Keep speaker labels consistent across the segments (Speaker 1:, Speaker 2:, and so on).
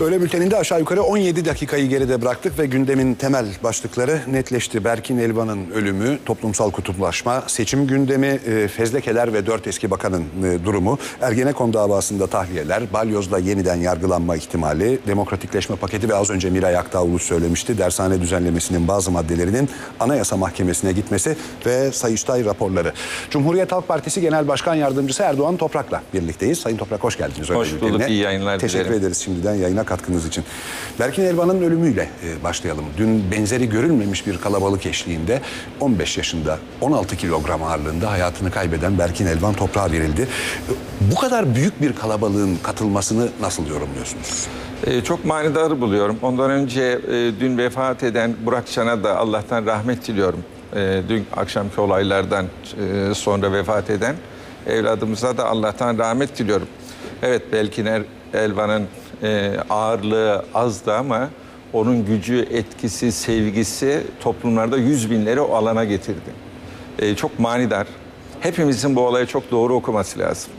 Speaker 1: Öğle bülteninde aşağı yukarı 17 dakikayı geride bıraktık ve gündemin temel başlıkları netleşti. Berkin Elvan'ın ölümü, toplumsal kutuplaşma, seçim gündemi, e, fezlekeler ve dört eski bakanın e, durumu, Ergenekon davasında tahliyeler, Balyoz'da yeniden yargılanma ihtimali, demokratikleşme paketi ve az önce Miray Aktağ söylemişti. Dershane düzenlemesinin bazı maddelerinin Anayasa Mahkemesi'ne gitmesi ve Sayıştay raporları. Cumhuriyet Halk Partisi Genel Başkan Yardımcısı Erdoğan Toprak'la birlikteyiz. Sayın Toprak hoş geldiniz.
Speaker 2: Hoş bulduk, iyi yayınlar
Speaker 1: Teşekkür
Speaker 2: dilerim.
Speaker 1: ederiz şimdiden yayına katkınız için. Berkin Elvan'ın ölümüyle e, başlayalım. Dün benzeri görülmemiş bir kalabalık eşliğinde 15 yaşında 16 kilogram ağırlığında hayatını kaybeden Berkin Elvan toprağa verildi. E, Bu kadar büyük bir kalabalığın katılmasını nasıl yorumluyorsunuz?
Speaker 2: Ee, çok manidar buluyorum. Ondan önce e, dün vefat eden Burak Çan'a da Allah'tan rahmet diliyorum. E, dün akşamki olaylardan e, sonra vefat eden evladımıza da Allah'tan rahmet diliyorum. Evet belki Er- Elvan'ın e, ağırlığı azdı ama onun gücü, etkisi, sevgisi toplumlarda yüz binleri o alana getirdi. E, çok manidar. Hepimizin bu olayı çok doğru okuması lazım.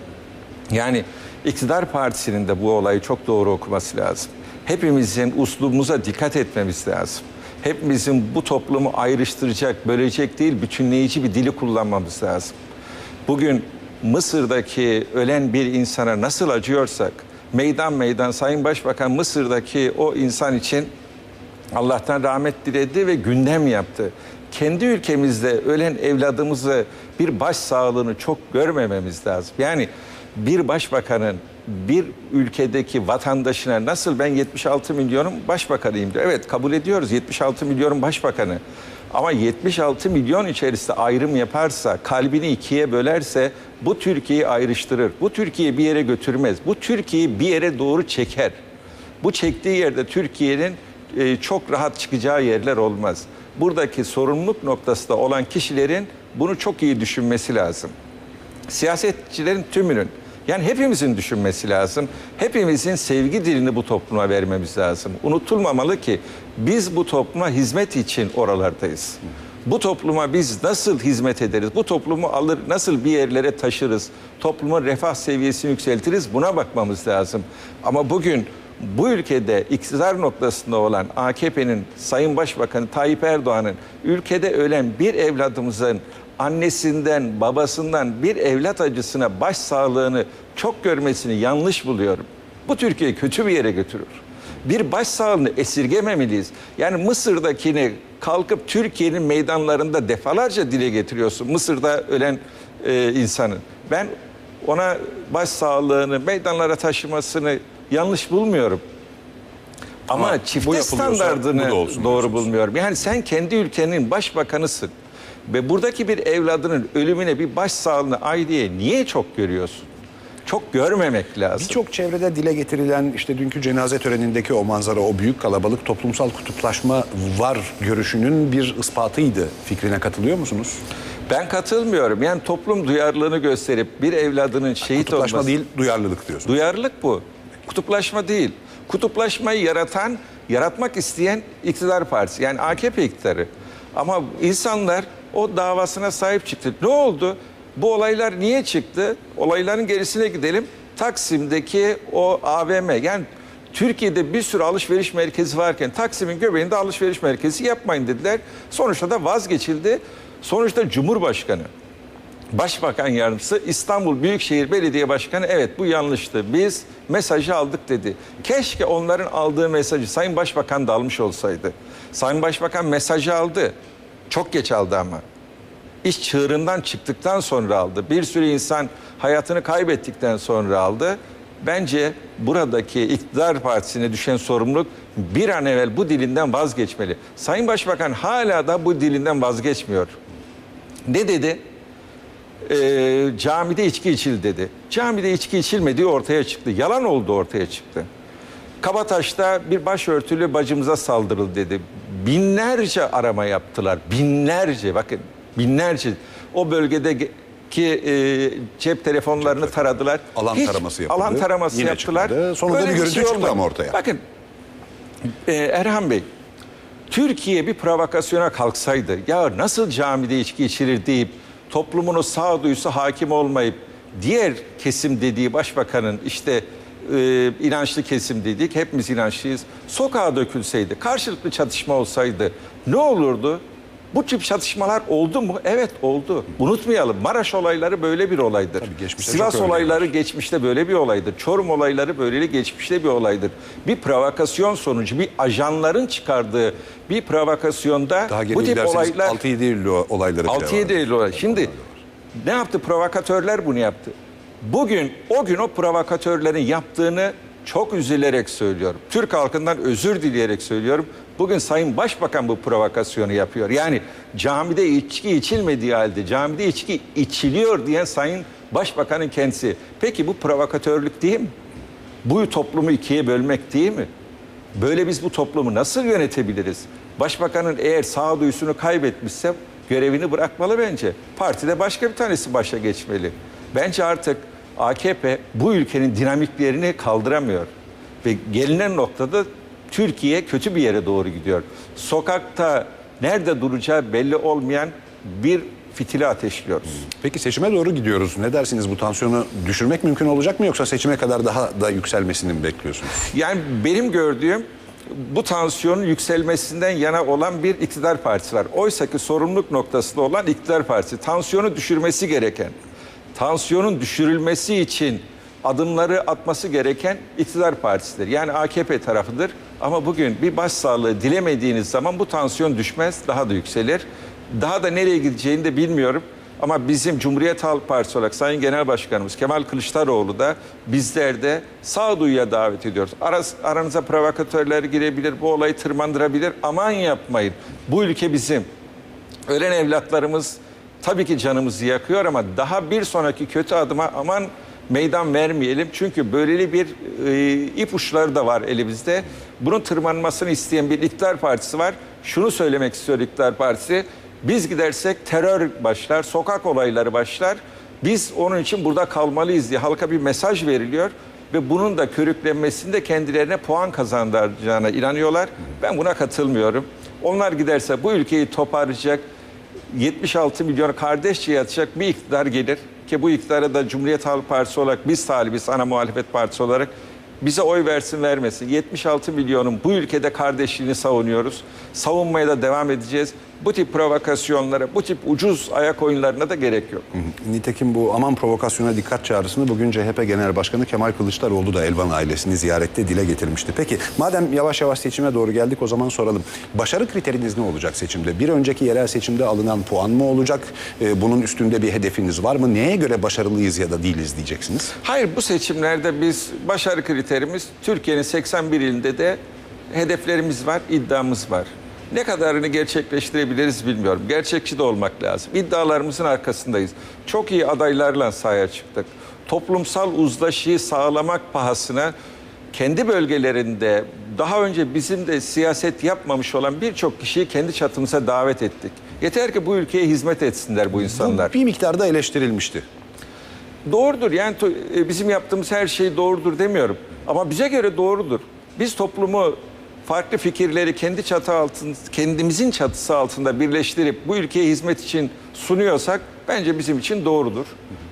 Speaker 2: Yani iktidar partisinin de bu olayı çok doğru okuması lazım. Hepimizin uslubumuza dikkat etmemiz lazım. Hepimizin bu toplumu ayrıştıracak, bölecek değil, bütünleyici bir dili kullanmamız lazım. Bugün Mısır'daki ölen bir insana nasıl acıyorsak, meydan meydan Sayın Başbakan Mısır'daki o insan için Allah'tan rahmet diledi ve gündem yaptı. Kendi ülkemizde ölen evladımızı bir baş sağlığını çok görmememiz lazım. Yani bir başbakanın bir ülkedeki vatandaşına nasıl ben 76 milyonun başbakanıyım diyor. Evet kabul ediyoruz 76 milyonun başbakanı. Ama 76 milyon içerisinde ayrım yaparsa, kalbini ikiye bölerse bu Türkiye'yi ayrıştırır. Bu Türkiye'yi bir yere götürmez. Bu Türkiye'yi bir yere doğru çeker. Bu çektiği yerde Türkiye'nin e, çok rahat çıkacağı yerler olmaz. Buradaki sorumluluk noktasında olan kişilerin bunu çok iyi düşünmesi lazım. Siyasetçilerin tümünün yani hepimizin düşünmesi lazım. Hepimizin sevgi dilini bu topluma vermemiz lazım. Unutulmamalı ki biz bu topluma hizmet için oralardayız. Bu topluma biz nasıl hizmet ederiz? Bu toplumu alır nasıl bir yerlere taşırız? Toplumun refah seviyesini yükseltiriz. Buna bakmamız lazım. Ama bugün bu ülkede iktidar noktasında olan AKP'nin Sayın Başbakanı Tayyip Erdoğan'ın ülkede ölen bir evladımızın annesinden, babasından bir evlat acısına baş sağlığını çok görmesini yanlış buluyorum. Bu Türkiye'yi kötü bir yere götürür. Bir baş sağlığını esirgememeliyiz. Yani Mısır'dakini kalkıp Türkiye'nin meydanlarında defalarca dile getiriyorsun. Mısır'da ölen e, insanın. Ben ona baş sağlığını meydanlara taşımasını yanlış bulmuyorum. Ama,
Speaker 1: Ama bu
Speaker 2: çifte
Speaker 1: yapılıyorsa
Speaker 2: standardını
Speaker 1: bu
Speaker 2: doğru bulmuyorum. Yani sen kendi ülkenin başbakanısın. Ve buradaki bir evladının ölümüne bir baş sağlığını ay diye niye çok görüyorsun? Çok görmemek lazım.
Speaker 1: Birçok çevrede dile getirilen işte dünkü cenaze törenindeki o manzara, o büyük kalabalık toplumsal kutuplaşma var görüşünün bir ispatıydı. Fikrine katılıyor musunuz?
Speaker 2: Ben katılmıyorum. Yani toplum duyarlılığını gösterip bir evladının şehit
Speaker 1: Kutuplaşma
Speaker 2: olması...
Speaker 1: değil, duyarlılık diyorsunuz.
Speaker 2: Duyarlılık bu. Kutuplaşma değil. Kutuplaşmayı yaratan, yaratmak isteyen iktidar partisi. Yani AKP iktidarı. Ama insanlar o davasına sahip çıktı. Ne oldu? Bu olaylar niye çıktı? Olayların gerisine gidelim. Taksim'deki o AVM yani Türkiye'de bir sürü alışveriş merkezi varken Taksim'in göbeğinde alışveriş merkezi yapmayın dediler. Sonuçta da vazgeçildi. Sonuçta Cumhurbaşkanı Başbakan Yardımcısı İstanbul Büyükşehir Belediye Başkanı evet bu yanlıştı. Biz mesajı aldık dedi. Keşke onların aldığı mesajı Sayın Başbakan da almış olsaydı. Sayın Başbakan mesajı aldı. Çok geç aldı ama. İş çığırından çıktıktan sonra aldı. Bir sürü insan hayatını kaybettikten sonra aldı. Bence buradaki iktidar partisine düşen sorumluluk bir an evvel bu dilinden vazgeçmeli. Sayın Başbakan hala da bu dilinden vazgeçmiyor. Ne dedi? Ee, camide içki içildi dedi. Camide içki içilmediği ortaya çıktı. Yalan oldu ortaya çıktı. Kabataş'ta bir başörtülü bacımıza saldırıldı dedi. Binlerce arama yaptılar. Binlerce bakın binlerce. O bölgedeki e, cep telefonlarını taradılar.
Speaker 1: Alan taraması yapıldı.
Speaker 2: Alan taraması
Speaker 1: Yine
Speaker 2: yaptılar.
Speaker 1: çıkmadı. Sonunda
Speaker 2: Böyle
Speaker 1: bir görüntü çıktı
Speaker 2: olmadı.
Speaker 1: ama ortaya.
Speaker 2: Bakın e, Erhan Bey Türkiye bir provokasyona kalksaydı ya nasıl camide içki içilir deyip toplumun o sağduyusu hakim olmayıp diğer kesim dediği başbakanın işte e, inançlı kesimdeydik. Hepimiz inançlıyız. Sokağa dökülseydi, karşılıklı çatışma olsaydı ne olurdu? Bu tip çatışmalar oldu mu? Evet oldu. Unutmayalım Maraş olayları böyle bir olaydır.
Speaker 1: Tabii
Speaker 2: Sivas olayları geçmişte böyle bir olaydır. Çorum olayları böyle geçmişte bir olaydır. Bir provokasyon sonucu, bir ajanların çıkardığı bir provokasyonda
Speaker 1: Daha
Speaker 2: bu tip olaylar
Speaker 1: 6-7 Eylül olayları bile
Speaker 2: 6-7
Speaker 1: vardı.
Speaker 2: Eylül olay. Şimdi ne yaptı? Provokatörler bunu yaptı. Bugün o gün o provokatörlerin yaptığını çok üzülerek söylüyorum. Türk halkından özür dileyerek söylüyorum. Bugün Sayın Başbakan bu provokasyonu yapıyor. Yani camide içki içilmediği halde camide içki içiliyor diyen Sayın Başbakanın kendisi. Peki bu provokatörlük değil mi? Bu toplumu ikiye bölmek değil mi? Böyle biz bu toplumu nasıl yönetebiliriz? Başbakanın eğer sağduyusunu kaybetmişse görevini bırakmalı bence. Partide başka bir tanesi başa geçmeli. Bence artık AKP bu ülkenin dinamiklerini kaldıramıyor. Ve gelinen noktada Türkiye kötü bir yere doğru gidiyor. Sokakta nerede duracağı belli olmayan bir fitili ateşliyoruz.
Speaker 1: Peki seçime doğru gidiyoruz. Ne dersiniz bu tansiyonu düşürmek mümkün olacak mı yoksa seçime kadar daha da yükselmesini mi bekliyorsunuz?
Speaker 2: Yani benim gördüğüm bu tansiyonun yükselmesinden yana olan bir iktidar partisi var. Oysa ki sorumluluk noktasında olan iktidar partisi. Tansiyonu düşürmesi gereken, tansiyonun düşürülmesi için adımları atması gereken iktidar partisidir. Yani AKP tarafıdır. Ama bugün bir başsağlığı dilemediğiniz zaman bu tansiyon düşmez, daha da yükselir. Daha da nereye gideceğini de bilmiyorum. Ama bizim Cumhuriyet Halk Partisi olarak Sayın Genel Başkanımız Kemal Kılıçdaroğlu da bizler de sağduyuya davet ediyoruz. Aras, aranıza provokatörler girebilir, bu olayı tırmandırabilir. Aman yapmayın. Bu ülke bizim. Ölen evlatlarımız tabii ki canımızı yakıyor ama daha bir sonraki kötü adıma aman meydan vermeyelim. Çünkü böyleli bir e, ipuçları da var elimizde. Bunun tırmanmasını isteyen bir iktidar partisi var. Şunu söylemek istiyor iktidar partisi. Biz gidersek terör başlar, sokak olayları başlar. Biz onun için burada kalmalıyız diye halka bir mesaj veriliyor. Ve bunun da körüklenmesinde kendilerine puan kazandıracağına inanıyorlar. Ben buna katılmıyorum. Onlar giderse bu ülkeyi toparlayacak, 76 milyon kardeşçe yatacak bir iktidar gelir. Ki bu iktidara da Cumhuriyet Halk Partisi olarak biz talibiz, ana muhalefet partisi olarak. Bize oy versin vermesin. 76 milyonun bu ülkede kardeşliğini savunuyoruz. Savunmaya da devam edeceğiz. Bu tip provokasyonlara, bu tip ucuz ayak oyunlarına da gerek yok.
Speaker 1: Nitekim bu aman provokasyona dikkat çağrısını bugün CHP Genel Başkanı Kemal Kılıçdaroğlu da Elvan ailesini ziyarette dile getirmişti. Peki madem yavaş yavaş seçime doğru geldik o zaman soralım. Başarı kriteriniz ne olacak seçimde? Bir önceki yerel seçimde alınan puan mı olacak? Ee, bunun üstünde bir hedefiniz var mı? Neye göre başarılıyız ya da değiliz diyeceksiniz?
Speaker 2: Hayır bu seçimlerde biz başarı kriterimiz Türkiye'nin 81 ilinde de hedeflerimiz var, iddiamız var. Ne kadarını gerçekleştirebiliriz bilmiyorum. Gerçekçi de olmak lazım. İddialarımızın arkasındayız. Çok iyi adaylarla sahaya çıktık. Toplumsal uzlaşıyı sağlamak pahasına kendi bölgelerinde daha önce bizim de siyaset yapmamış olan birçok kişiyi kendi çatımıza davet ettik. Yeter ki bu ülkeye hizmet etsinler bu insanlar.
Speaker 1: Bu bir miktarda eleştirilmişti.
Speaker 2: Doğrudur. Yani e, bizim yaptığımız her şey doğrudur demiyorum. Ama bize göre doğrudur. Biz toplumu farklı fikirleri kendi çatı altında, kendimizin çatısı altında birleştirip bu ülkeye hizmet için sunuyorsak bence bizim için doğrudur.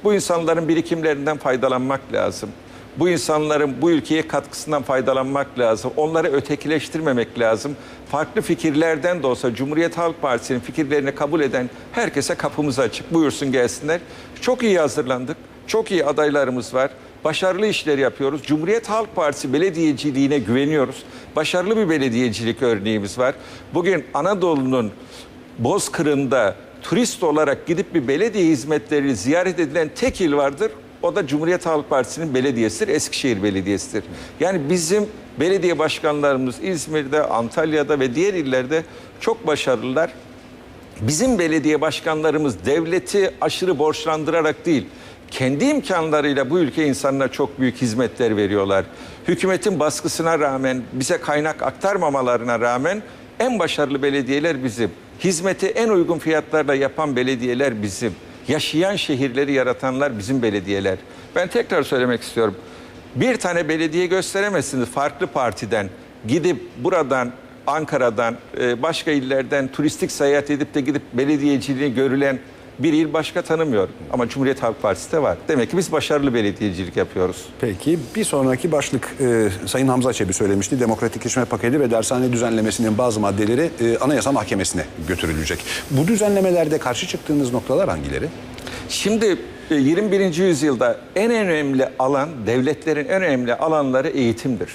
Speaker 2: Bu insanların birikimlerinden faydalanmak lazım. Bu insanların bu ülkeye katkısından faydalanmak lazım. Onları ötekileştirmemek lazım. Farklı fikirlerden de olsa Cumhuriyet Halk Partisi'nin fikirlerini kabul eden herkese kapımız açık. Buyursun gelsinler. Çok iyi hazırlandık. Çok iyi adaylarımız var. Başarılı işler yapıyoruz. Cumhuriyet Halk Partisi belediyeciliğine güveniyoruz. Başarılı bir belediyecilik örneğimiz var. Bugün Anadolu'nun Bozkır'ında turist olarak gidip bir belediye hizmetlerini ziyaret edilen tek il vardır. O da Cumhuriyet Halk Partisi'nin belediyesidir, Eskişehir Belediyesi'dir. Yani bizim belediye başkanlarımız İzmir'de, Antalya'da ve diğer illerde çok başarılılar. Bizim belediye başkanlarımız devleti aşırı borçlandırarak değil, kendi imkanlarıyla bu ülke insanına çok büyük hizmetler veriyorlar. Hükümetin baskısına rağmen, bize kaynak aktarmamalarına rağmen en başarılı belediyeler bizim. Hizmeti en uygun fiyatlarla yapan belediyeler bizim. Yaşayan şehirleri yaratanlar bizim belediyeler. Ben tekrar söylemek istiyorum. Bir tane belediye gösteremezsiniz farklı partiden. Gidip buradan Ankara'dan, e, başka illerden turistik seyahat edip de gidip belediyeciliği görülen Bir il başka tanımıyor. Ama Cumhuriyet Halk Partisi de var. Demek ki biz başarılı belediyecilik yapıyoruz.
Speaker 1: Peki bir sonraki başlık e, Sayın Hamza Çebi söylemişti. Demokratikleşme paketi ve dershane düzenlemesinin bazı maddeleri e, Anayasa Mahkemesi'ne götürülecek. Bu düzenlemelerde karşı çıktığınız noktalar hangileri?
Speaker 2: Şimdi e, 21. yüzyılda en önemli alan, devletlerin en önemli alanları eğitimdir.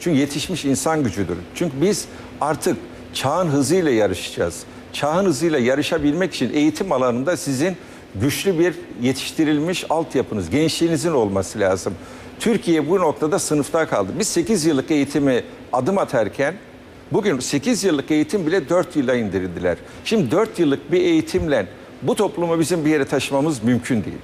Speaker 2: Çünkü yetişmiş insan gücüdür. Çünkü biz artık çağın hızıyla yarışacağız. Çağın hızıyla yarışabilmek için eğitim alanında sizin güçlü bir yetiştirilmiş altyapınız, gençliğinizin olması lazım. Türkiye bu noktada sınıfta kaldı. Biz 8 yıllık eğitimi adım atarken bugün 8 yıllık eğitim bile 4 yıla indirdiler. Şimdi 4 yıllık bir eğitimle bu toplumu bizim bir yere taşımamız mümkün değil.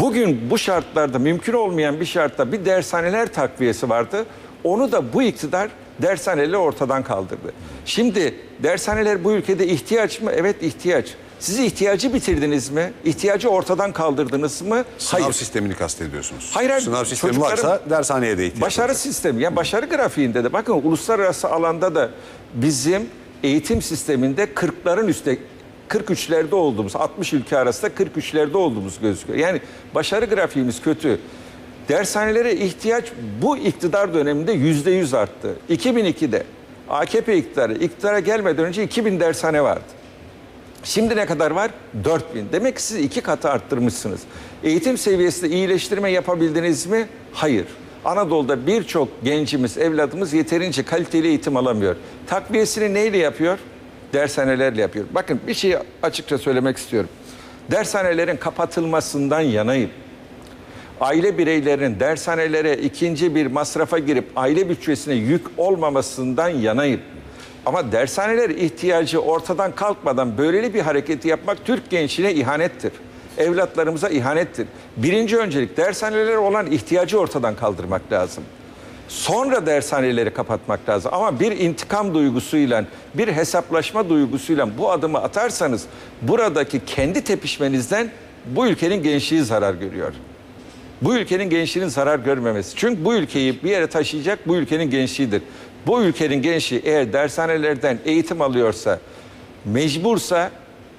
Speaker 2: Bugün bu şartlarda mümkün olmayan bir şartta bir dershaneler takviyesi vardı. Onu da bu iktidar dershaneleri ortadan kaldırdı. Şimdi dershaneler bu ülkede ihtiyaç mı? Evet ihtiyaç. Siz ihtiyacı bitirdiniz mi? İhtiyacı ortadan kaldırdınız mı?
Speaker 1: Sınav
Speaker 2: Hayır.
Speaker 1: sistemini kastediyorsunuz.
Speaker 2: Hayır, hayır.
Speaker 1: Sınav sistemi varsa dershaneye de ihtiyaç
Speaker 2: Başarı
Speaker 1: olacak.
Speaker 2: sistemi, yani başarı grafiğinde de bakın uluslararası alanda da bizim eğitim sisteminde 40'ların üstte 43'lerde olduğumuz, 60 ülke arasında 43'lerde olduğumuz gözüküyor. Yani başarı grafiğimiz kötü. Dershanelere ihtiyaç bu iktidar döneminde yüzde yüz arttı. 2002'de AKP iktidarı iktidara gelmeden önce 2000 dershane vardı. Şimdi ne kadar var? 4000. Demek ki siz iki katı arttırmışsınız. Eğitim seviyesinde iyileştirme yapabildiniz mi? Hayır. Anadolu'da birçok gencimiz, evladımız yeterince kaliteli eğitim alamıyor. Takviyesini neyle yapıyor? Dershanelerle yapıyor. Bakın bir şeyi açıkça söylemek istiyorum. Dershanelerin kapatılmasından yanayım. Aile bireylerinin dershanelere ikinci bir masrafa girip aile bütçesine yük olmamasından yanayım. Ama dershaneler ihtiyacı ortadan kalkmadan böyleli bir hareketi yapmak Türk gençliğine ihanettir. Evlatlarımıza ihanettir. Birinci öncelik dershanelere olan ihtiyacı ortadan kaldırmak lazım. Sonra dershaneleri kapatmak lazım. Ama bir intikam duygusuyla, bir hesaplaşma duygusuyla bu adımı atarsanız buradaki kendi tepişmenizden bu ülkenin gençliği zarar görüyor. Bu ülkenin gençliğinin zarar görmemesi. Çünkü bu ülkeyi bir yere taşıyacak bu ülkenin gençliğidir. Bu ülkenin gençliği eğer dershanelerden eğitim alıyorsa, mecbursa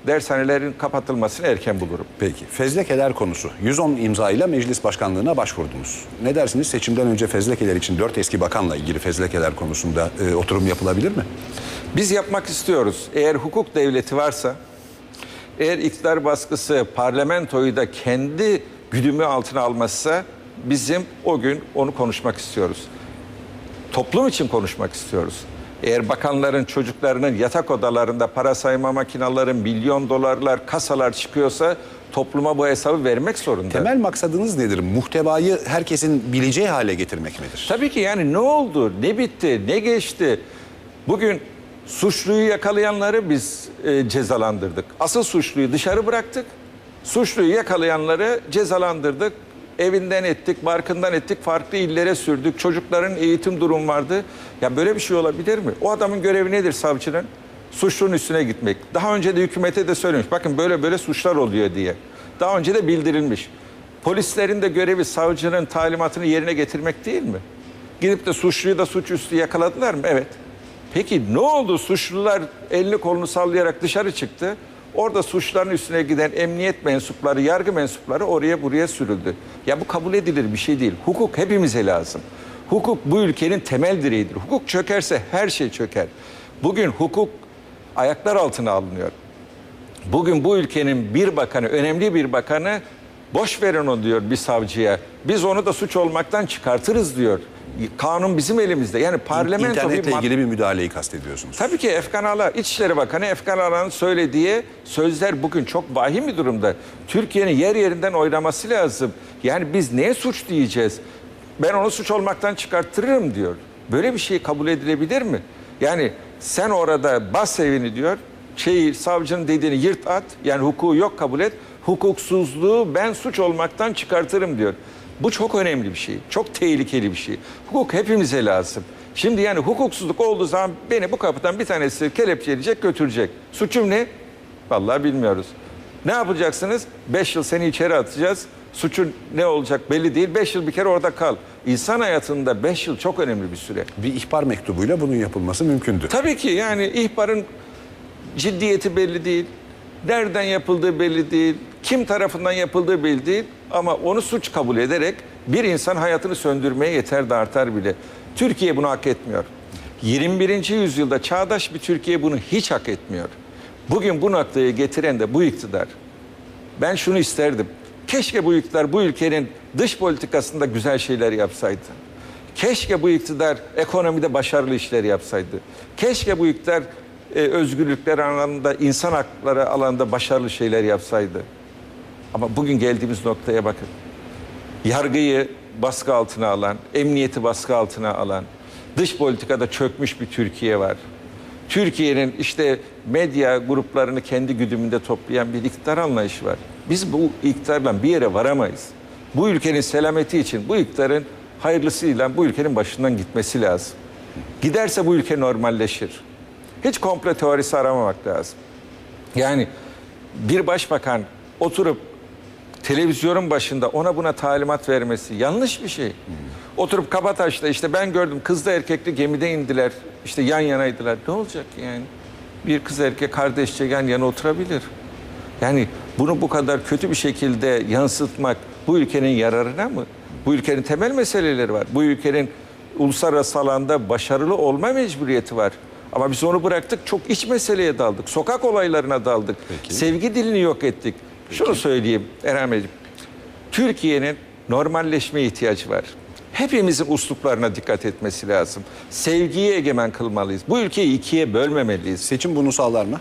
Speaker 2: dershanelerin kapatılmasını erken bulurum.
Speaker 1: Peki fezlekeler konusu. 110 imza ile meclis başkanlığına başvurdunuz. Ne dersiniz seçimden önce fezlekeler için 4 eski bakanla ilgili fezlekeler konusunda e, oturum yapılabilir mi?
Speaker 2: Biz yapmak istiyoruz. Eğer hukuk devleti varsa, eğer iktidar baskısı parlamentoyu da kendi güdümü altına almazsa bizim o gün onu konuşmak istiyoruz. Toplum için konuşmak istiyoruz. Eğer bakanların çocuklarının yatak odalarında para sayma makineleri, milyon dolarlar, kasalar çıkıyorsa topluma bu hesabı vermek zorunda.
Speaker 1: Temel maksadınız nedir? Muhtevayı herkesin bileceği hale getirmek midir?
Speaker 2: Tabii ki yani ne oldu, ne bitti, ne geçti? Bugün suçluyu yakalayanları biz e, cezalandırdık. Asıl suçluyu dışarı bıraktık. Suçluyu yakalayanları cezalandırdık. Evinden ettik, barkından ettik, farklı illere sürdük. Çocukların eğitim durum vardı. Ya böyle bir şey olabilir mi? O adamın görevi nedir savcının? Suçlunun üstüne gitmek. Daha önce de hükümete de söylemiş. Bakın böyle böyle suçlar oluyor diye. Daha önce de bildirilmiş. Polislerin de görevi savcının talimatını yerine getirmek değil mi? Gidip de suçluyu da suçüstü yakaladılar mı? Evet. Peki ne oldu? Suçlular elini kolunu sallayarak dışarı çıktı. Orada suçların üstüne giden emniyet mensupları, yargı mensupları oraya buraya sürüldü. Ya bu kabul edilir bir şey değil. Hukuk hepimize lazım. Hukuk bu ülkenin temel direğidir. Hukuk çökerse her şey çöker. Bugün hukuk ayaklar altına alınıyor. Bugün bu ülkenin bir bakanı, önemli bir bakanı boş verin onu diyor bir savcıya. Biz onu da suç olmaktan çıkartırız diyor. Kanun bizim elimizde. Yani parlamento bir
Speaker 1: İnternetle
Speaker 2: mad-
Speaker 1: ilgili bir müdahaleyi kastediyorsunuz.
Speaker 2: Tabii ki Efkan Ala, İçişleri Bakanı Efkan Ala'nın söylediği sözler bugün çok vahim bir durumda. Türkiye'nin yer yerinden oynaması lazım. Yani biz neye suç diyeceğiz? Ben onu suç olmaktan çıkarttırırım diyor. Böyle bir şey kabul edilebilir mi? Yani sen orada bas evini diyor, şeyi, savcının dediğini yırt at, yani hukuku yok kabul et. Hukuksuzluğu ben suç olmaktan çıkartırım diyor. Bu çok önemli bir şey. Çok tehlikeli bir şey. Hukuk hepimize lazım. Şimdi yani hukuksuzluk olduğu zaman beni bu kapıdan bir tanesi kelepçeleyecek götürecek. Suçum ne? Vallahi bilmiyoruz. Ne yapacaksınız? Beş yıl seni içeri atacağız. Suçun ne olacak belli değil. Beş yıl bir kere orada kal. İnsan hayatında beş yıl çok önemli bir süre.
Speaker 1: Bir ihbar mektubuyla bunun yapılması mümkündü.
Speaker 2: Tabii ki yani ihbarın ciddiyeti belli değil. Nereden yapıldığı belli değil, kim tarafından yapıldığı belli değil ama onu suç kabul ederek bir insan hayatını söndürmeye yeter de artar bile. Türkiye bunu hak etmiyor. 21. yüzyılda çağdaş bir Türkiye bunu hiç hak etmiyor. Bugün bu noktaya getiren de bu iktidar. Ben şunu isterdim. Keşke bu iktidar bu ülkenin dış politikasında güzel şeyler yapsaydı. Keşke bu iktidar ekonomide başarılı işler yapsaydı. Keşke bu iktidar e, özgürlükler alanında, insan hakları alanında başarılı şeyler yapsaydı. Ama bugün geldiğimiz noktaya bakın. Yargıyı baskı altına alan, emniyeti baskı altına alan, dış politikada çökmüş bir Türkiye var. Türkiye'nin işte medya gruplarını kendi güdümünde toplayan bir iktidar anlayışı var. Biz bu iktidarla bir yere varamayız. Bu ülkenin selameti için bu iktidarın hayırlısıyla bu ülkenin başından gitmesi lazım. Giderse bu ülke normalleşir. Hiç komplo teorisi aramamak lazım. Yani bir başbakan oturup televizyonun başında ona buna talimat vermesi yanlış bir şey. Oturup Kabataş'ta işte ben gördüm kızla erkekli gemide indiler. işte yan yanaydılar. Ne olacak yani? Bir kız erkek kardeşçe yan yana oturabilir. Yani bunu bu kadar kötü bir şekilde yansıtmak bu ülkenin yararına mı? Bu ülkenin temel meseleleri var. Bu ülkenin uluslararası alanda başarılı olma mecburiyeti var. Ama biz onu bıraktık çok iç meseleye daldık. Sokak olaylarına daldık. Sevgi dilini yok ettik. Şunu söyleyeyim Erhan Beyciğim. Türkiye'nin normalleşmeye ihtiyacı var. Hepimizin usluplarına dikkat etmesi lazım. Sevgiyi egemen kılmalıyız. Bu ülkeyi ikiye bölmemeliyiz.
Speaker 1: Seçim bunu sağlar mı?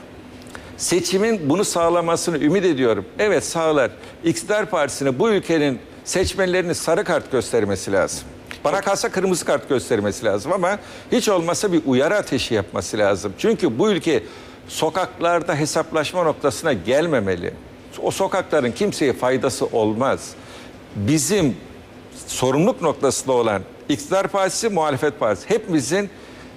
Speaker 2: Seçimin bunu sağlamasını ümit ediyorum. Evet sağlar. İktidar Partisi'ne bu ülkenin seçmenlerini sarı kart göstermesi lazım. Bana kalsa kırmızı kart göstermesi lazım ama hiç olmazsa bir uyarı ateşi yapması lazım. Çünkü bu ülke sokaklarda hesaplaşma noktasına gelmemeli. O sokakların kimseye faydası olmaz. Bizim sorumluluk noktasında olan iktidar partisi, muhalefet partisi hepimizin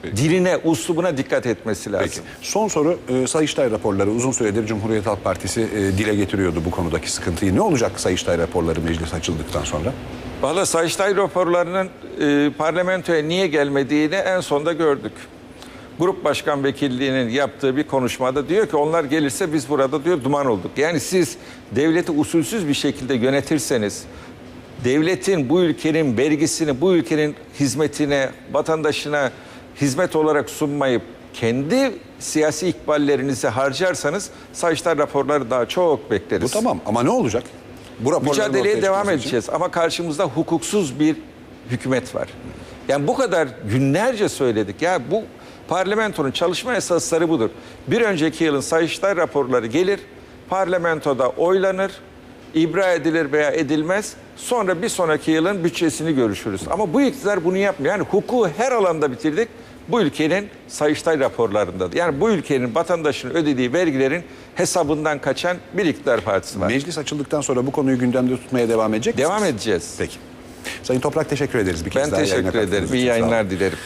Speaker 2: diline, uslubuna dikkat etmesi lazım.
Speaker 1: Peki. Son soru e, Sayıştay raporları uzun süredir Cumhuriyet Halk Partisi e, dile getiriyordu bu konudaki sıkıntıyı. Ne olacak Sayıştay raporları meclis açıldıktan sonra?
Speaker 2: Valla Sayıştay raporlarının e, parlamentoya niye gelmediğini en sonda gördük. Grup Başkan Vekilliği'nin yaptığı bir konuşmada diyor ki onlar gelirse biz burada diyor duman olduk. Yani siz devleti usulsüz bir şekilde yönetirseniz devletin bu ülkenin vergisini bu ülkenin hizmetine, vatandaşına hizmet olarak sunmayıp kendi siyasi ikballerinizi harcarsanız Sayıştay raporları daha çok bekleriz.
Speaker 1: Bu tamam ama ne olacak? Bu
Speaker 2: Mücadeleye devam
Speaker 1: çıkması için-
Speaker 2: edeceğiz ama karşımızda hukuksuz bir hükümet var. Yani bu kadar günlerce söyledik. Ya bu parlamentonun çalışma esasları budur. Bir önceki yılın Sayıştay raporları gelir, parlamentoda oylanır, ibra edilir veya edilmez. Sonra bir sonraki yılın bütçesini görüşürüz. Ama bu iktidar bunu yapmıyor. Yani hukuku her alanda bitirdik. Bu ülkenin Sayıştay raporlarında. Yani bu ülkenin vatandaşının ödediği vergilerin hesabından kaçan bir iktidar partisi var.
Speaker 1: Meclis açıldıktan sonra bu konuyu gündemde tutmaya devam edecek
Speaker 2: Devam
Speaker 1: misiniz?
Speaker 2: edeceğiz.
Speaker 1: Peki. Sayın Toprak teşekkür ederiz bir kez
Speaker 2: Ben
Speaker 1: daha
Speaker 2: teşekkür ederim. İyi yayınlar dilerim.